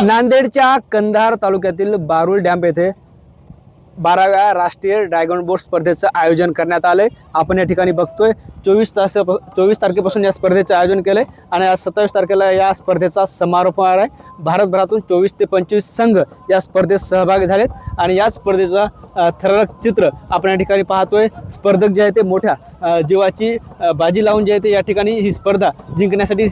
नांदेडच्या कंधार तालुक्यातील बारुल डॅम येथे बाराव्या राष्ट्रीय ड्रॅगन बोट स्पर्धेचं आयोजन करण्यात आलंय. आपण या ठिकाणी बघतोय चोवीस तास चोवीस तारखेपासून या स्पर्धेचं आयोजन केलं आहे आणि आज सत्तावीस तारखेला या स्पर्धेचा समारोप होणार आहे. भारतभरातून चोवीस ते पंचवीस संघ या स्पर्धेत सहभागी झालेत आणि या स्पर्धेचा अ, चित्र आपण या ठिकाणी पाहतोय. स्पर्धक जे आहे ते मोठ्या जीवाची बाजी लावून जे आहे ते या ठिकाणी ही स्पर्धा जिंकण्यासाठी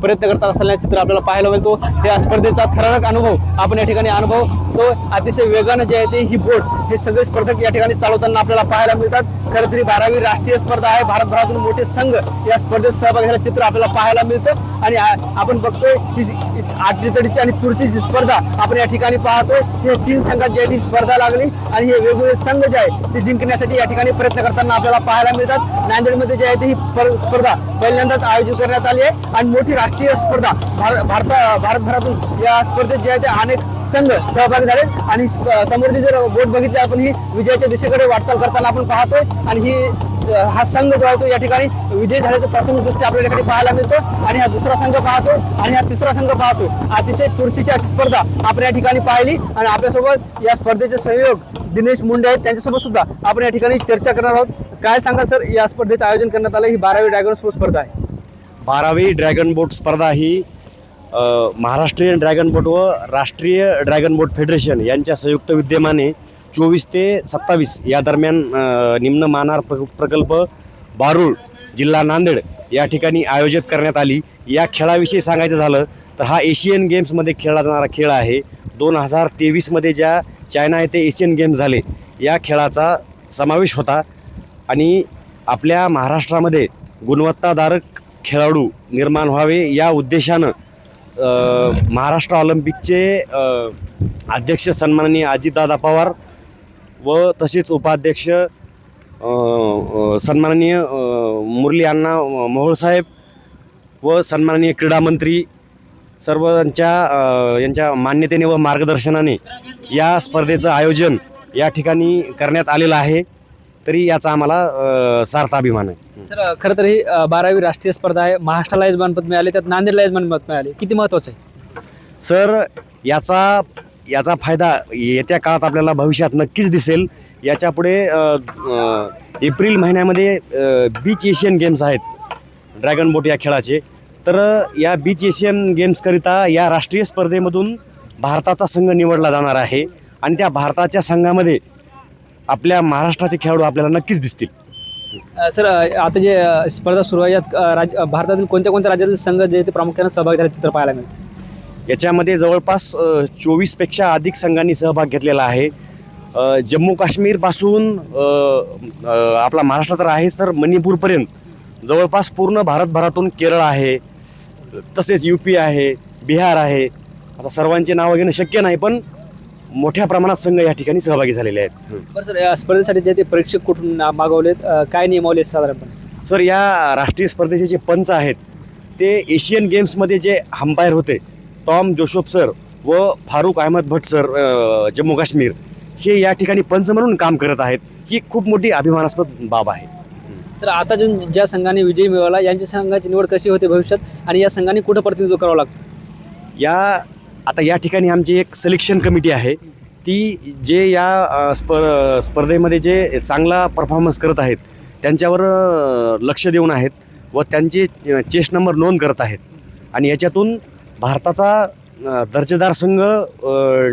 प्रयत्न करत असलेलं चित्र आपल्याला पाहायला मिळतो. या स्पर्धेचा थरारक अनुभव आपण या ठिकाणी अनुभव तो अतिशय वेगानं जे आहे ते ही बोट हे सगळे स्पर्धक या ठिकाणी चालवताना आपल्याला पाहायला मिळतात. खरं तरी बारावी राष्ट्रीय स्पर्धा आहे. भारत देशभरातून मोठे संघ या स्पर्धेत सहभागी झाला चित्र आपल्याला पाहायला मिळतं. आणि आपण बघतोय की जी- तडीची आणि चुरचीची स्पर्धा आपण या ठिकाणी पाहतोय हे तीन संघात जी आहे ती स्पर्धा लागली आणि हे वेगवेगळे संघ जे आहे ते जिंकण्यासाठी या ठिकाणी प्रयत्न करताना आपल्याला पाहायला मिळतात. नांदेडमध्ये जे आहे ती ही पर- स्पर्धा पहिल्यांदाच आयोजित करण्यात आली आहे. आणि मोठी राष्ट्रीय स्पर्धा भार- भारता भारतभरातून या स्पर्धेत जे आहे ते अनेक संघ सहभागी झाले. आणि समोरची जर बोट बघितली आपण ही विजयाच्या दिशेकडे वाटचाल करताना आपण पाहतोय. आणि ही हा संघ जो आहे तो या ठिकाणी विजय झाल्याचं प्राथमिक दृष्टी आपल्याला ठिकाणी पाहायला मिळतो. आणि हा दुसरा संघ पाहतो आणि हा तिसरा संघ पाहतो. अतिशय चुरशीची अशी स्पर्धा आपण या ठिकाणी पाहिली. आणि आपल्यासोबत या स्पर्धेचे सहयोग दिनेश मुंडे आहेत. त्यांच्यासोबत सुद्धा आपण या ठिकाणी चर्चा करणार आहोत. काय सांगा सर या स्पर्धेचं आयोजन करण्यात आलं? ही बारावी ड्रॅगन बोट स्पर्धा आहे. बारावी ड्रॅगन बोट स्पर्धा ही महाराष्ट्रीयन ड्रॅगन बोट व राष्ट्रीय ड्रॅगन बोट फेडरेशन यांच्या संयुक्त विद्यमाने चोवीस ते सत्तावीस या दरम्यान निम्न मानार प्र प्रकल्प बारूळ जिल्हा नांदेड या ठिकाणी आयोजित करण्यात आली. या खेळाविषयी सांगायचं झालं तर हा एशियन गेम्समध्ये खेळला जाणारा खेळ आहे. दोन हजार तेवीसमध्ये ज्या चायना येथे एशियन गेम्स झाले या खेळाचा समावेश होता आणि आपल्या महाराष्ट्रामध्ये गुणवत्ताधारक खेळाडू निर्माण व्हावे या उद्देशानं महाराष्ट्र ऑलिम्पिकचे अध्यक्ष सन्माननीय अजितदादा पवार व तसेच उपाध्यक्ष सन्माननीय मुरली अण्णा मोहोळसाहेब व सन्माननीय क्रीडामंत्री सर्वांच्या यांच्या मान्यतेने व मार्गदर्शनाने या स्पर्धेचं आयोजन या ठिकाणी करण्यात आलेलं आहे. तरी याचा आम्हाला सार्थ अभिमान आहे. सर खरं तर ही बारावी राष्ट्रीय स्पर्धा आहे. महाराष्ट्राला यजमानपद मिळाले त्यात नांदेडला यजमानपद मिळाले. किती महत्वाचं आहे? सर याचा याचा फायदा येत्या काळात आपल्याला भविष्यात नक्कीच दिसेल. याच्यापुढे एप्रिल महिन्यामध्ये बीच एशियन गेम्स आहेत. ड्रॅगन बोट या खेळाचे. तर या बीच एशियन गेम्सकरिता या राष्ट्रीय स्पर्धेमधून भारताचा संघ निवडला जाणार आहे. आणि त्या भारताच्या संघामध्ये आपल्या महाराष्ट्राचे खेळाडू आपल्याला नक्कीच दिसतील. सर आता जे स्पर्धा सुरू आहे यात राज्य राज भारतातील कोणत्या कोणत्या राज्यातील संघ जे ते प्रामुख्याने सहभागी झाले चित्र पाहायला मिळतं याच्यामध्ये जवळपास चोवीसपेक्षा अधिक संघांनी सहभाग घेतलेला आहे. जम्मू काश्मीरपासून आपला महाराष्ट्र तर आहेच तर मणिपूरपर्यंत. जवळपास पूर्ण भारतभरातून केरळ आहे तसेच यू पी आहे बिहार आहे. आता सर्वांची नावं घेणं शक्य नाही पण मोठ्या प्रमाणात संघ या ठिकाणी सहभागी झालेले आहेत. बरं सर या स्पर्धेसाठी जे ते परीक्षक कुठून मागवलेत काय नियमावली साधारणपणे? सर या राष्ट्रीय स्पर्धेचे जे पंच आहेत ते एशियन गेम्समध्ये जे अंपायर होते टॉम जोशोफ सर व फारुख अहमद भट सर जम्मू काश्मीर हे या ठिकाणी पंच म्हणून काम करत आहेत. ही खूप मोठी अभिमानास्पद बाब आहे. सर आता जो ज्या संघाने विजय मिळवला यांच्या संघाची निवड कशी होते भविष्यात? आणि या संघाने कुठं प्रतिनिधित्व करावं लागतं? या आता या ठिकाणी आमची एक सिलेक्शन कमिटी आहे. ती जे या स्पर स्पर्धेमध्ये जे चांगला परफॉर्मन्स करत आहेत त्यांच्यावर लक्ष देऊन आहेत व त्यांचे चेस्ट नंबर नोंद करत आहेत. आणि याच्यातून भारताचा दर्जेदार संघ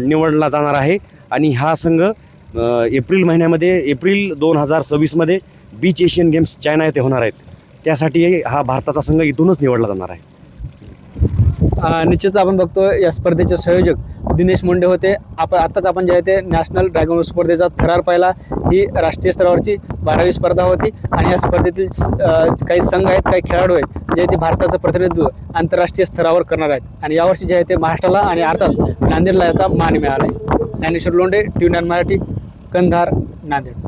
निवडला जाणार आहे. आणि हा संघ एप्रिल महिन्यामध्ये एप्रिल दोन हजार सव्वीसमध्ये बीच एशियन गेम्स चायना येथे होणार आहेत. त्यासाठी हा भारताचा संघ इथूनच निवडला जाणार आहे. निश्चितच आपण बघतो या स्पर्धेचे संयोजक दिनेश मुंडे होते. आपण आत्ताच आपण जे आहे ते नॅशनल ड्रॅगन स्पर्धेचा थरार पाहिला. ही राष्ट्रीय स्तरावरची बारावी स्पर्धा होती आणि या स्पर्धेतील काही संघ आहेत काही खेळाडू आहेत जे ते भारताचं प्रतिनिधित्व आंतरराष्ट्रीय स्तरावर करणार आहेत. आणि यावर्षी जे आहे ते महाराष्ट्राला आणि अर्थात नांदेडला याचा मान मिळाला आहे. ज्ञानेश्वर लोंडे टी मराठी कंधार नांदेड.